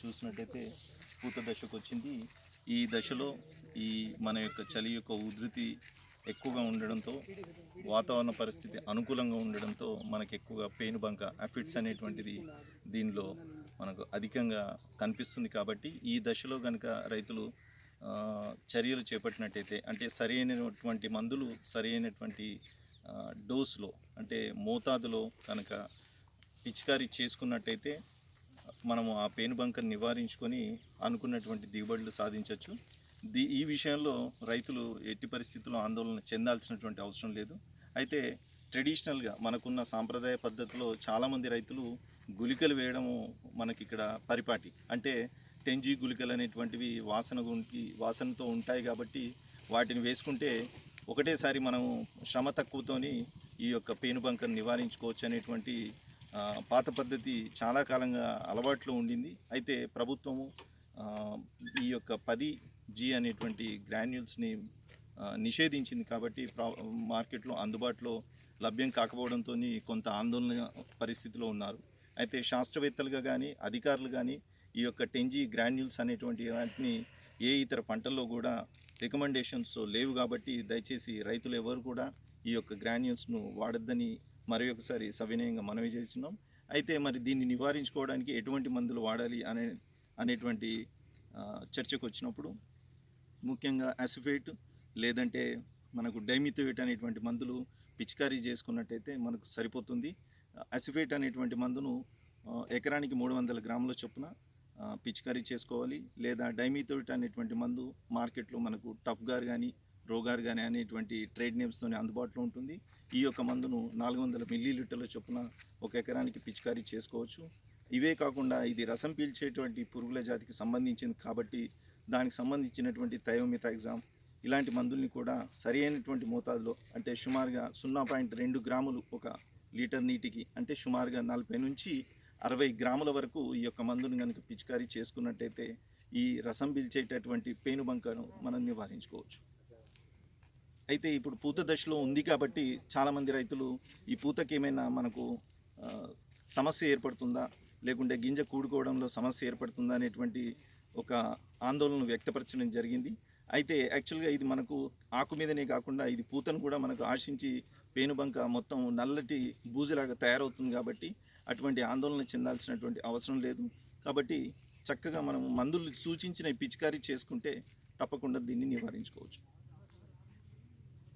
చూసినట్టయితే పూత దశకు వచ్చింది. ఈ దశలో ఈ మన యొక్క చలి యొక్క ఉధృతి ఎక్కువగా ఉండడంతో వాతావరణ పరిస్థితి అనుకూలంగా ఉండడంతో మనకు ఎక్కువగా పెయిన్ బంక అఫిడ్స్ అనేటువంటిది దీనిలో మనకు అధికంగా కనిపిస్తుంది కాబట్టి ఈ దశలో కనుక రైతులు చర్యలు చేపట్టినట్టయితే అంటే సరి అయినటువంటి మందులు సరి అయినటువంటి డోస్లో అంటే మోతాదులో కనుక పిచికారీ చేసుకున్నట్టయితే మనము ఆ పెయిన్ బంకర్ నివారించుకొని అనుకున్నటువంటి దిగుబడులు సాధించవచ్చు ది ఈ విషయంలో రైతులు ఎట్టి పరిస్థితుల్లో ఆందోళన చెందాల్సినటువంటి అవసరం లేదు. అయితే ట్రెడిషనల్గా మనకున్న సాంప్రదాయ పద్ధతిలో చాలామంది రైతులు గుళికలు వేయడము మనకి ఇక్కడ పరిపాటి. అంటే టెంజీ గుళికలు అనేటువంటివి వాసన గుంటి వాసనతో ఉంటాయి కాబట్టి వాటిని వేసుకుంటే ఒకటేసారి మనము శ్రమ తక్కువతోని ఈ యొక్క పేను బంకను నివారించుకోవచ్చు అనేటువంటి పాత పద్ధతి చాలా కాలంగా అలవాట్లో ఉండింది. అయితే ప్రభుత్వము ఈ యొక్క పది జీ అనేటువంటి గ్రాన్యూల్స్ని నిషేధించింది కాబట్టి ప్రా- మార్కెట్లో అందుబాటులో లభ్యం కాకపోవడంతో కొంత ఆందోళన పరిస్థితిలో ఉన్నారు. అయితే శాస్త్రవేత్తలుగా కానీ అధికారులు కానీ ఈ యొక్క టెంజీ గ్రాన్యూల్స్ అనేటువంటి వాటిని ఏ ఇతర పంటల్లో కూడా రికమెండేషన్స్ లేవు కాబట్టి దయచేసి రైతులు ఎవరు కూడా ఈ యొక్క గ్రాన్యూల్స్ను వాడొద్దని మరి ఒకసారి సవినయంగా మనవి చేస్తున్నాం. అయితే మరి దీన్ని నివారించుకోవడానికి ఎటువంటి మందులు వాడాలి అనే అనేటువంటి చర్చకు వచ్చినప్పుడు ముఖ్యంగా అసిఫేట్ లేదంటే మనకు డైమిథోయేట్ అనేటువంటి మందులు పిచికారీ చేసుకున్నట్టయితే మనకు సరిపోతుంది. అసిఫేట్ అనేటువంటి మందును ఎకరానికి మూడు వందల గ్రాముల చొప్పున పిచికారీ చేసుకోవాలి. లేదా డైమిథోయిట్ అనేటువంటి మందు మార్కెట్లో మనకు టఫ్ కానీ రోగార్ కానీ అనేటువంటి ట్రేడ్ నేమ్స్తోనే అందుబాటులో ఉంటుంది. ఈ యొక్క మందును నాలుగు వందల మిల్లీ లీటర్ల చొప్పున ఒక ఎకరానికి పిచికారీ చేసుకోవచ్చు. ఇవే కాకుండా ఇది రసం పీల్చేటువంటి పురుగుల జాతికి సంబంధించింది కాబట్టి దానికి సంబంధించినటువంటి థయోమిథాగ్జామ్ ఇలాంటి మందుల్ని కూడా సరి అయినటువంటి మోతాదులో అంటే సుమారుగా సున్నా పాయింట్ రెండు గ్రాములు ఒక లీటర్ నీటికి అంటే సుమారుగా నలభై నుంచి అరవై గ్రాముల వరకు ఈ యొక్క మందుని కనుక పిచికారీ చేసుకున్నట్టయితే ఈ రసం పీల్చేటటువంటి పేను బంకను మనం నివారించుకోవచ్చు. అయితే ఇప్పుడు పూత దశలో ఉంది కాబట్టి చాలామంది రైతులు ఈ పూతకి ఏమైనా మనకు సమస్య ఏర్పడుతుందా? లేకుంటే గింజ కూడుకోవడంలో సమస్య ఏర్పడుతుందా అనేటువంటి ఒక ఆందోళన వ్యక్తపరచడం జరిగింది. అయితే యాక్చువల్గా ఇది మనకు ఆకు మీదనే కాకుండా ఇది పూతను కూడా మనకు ఆశించి పేనుబంక మొత్తం నల్లటి బూజులాగా తయారవుతుంది కాబట్టి అటువంటి ఆందోళన చెందాల్సినటువంటి అవసరం లేదు. కాబట్టి చక్కగా మనం మందులు సూచించిన పిచికారీ చేసుకుంటే తప్పకుండా దీన్ని నివారించుకోవచ్చు.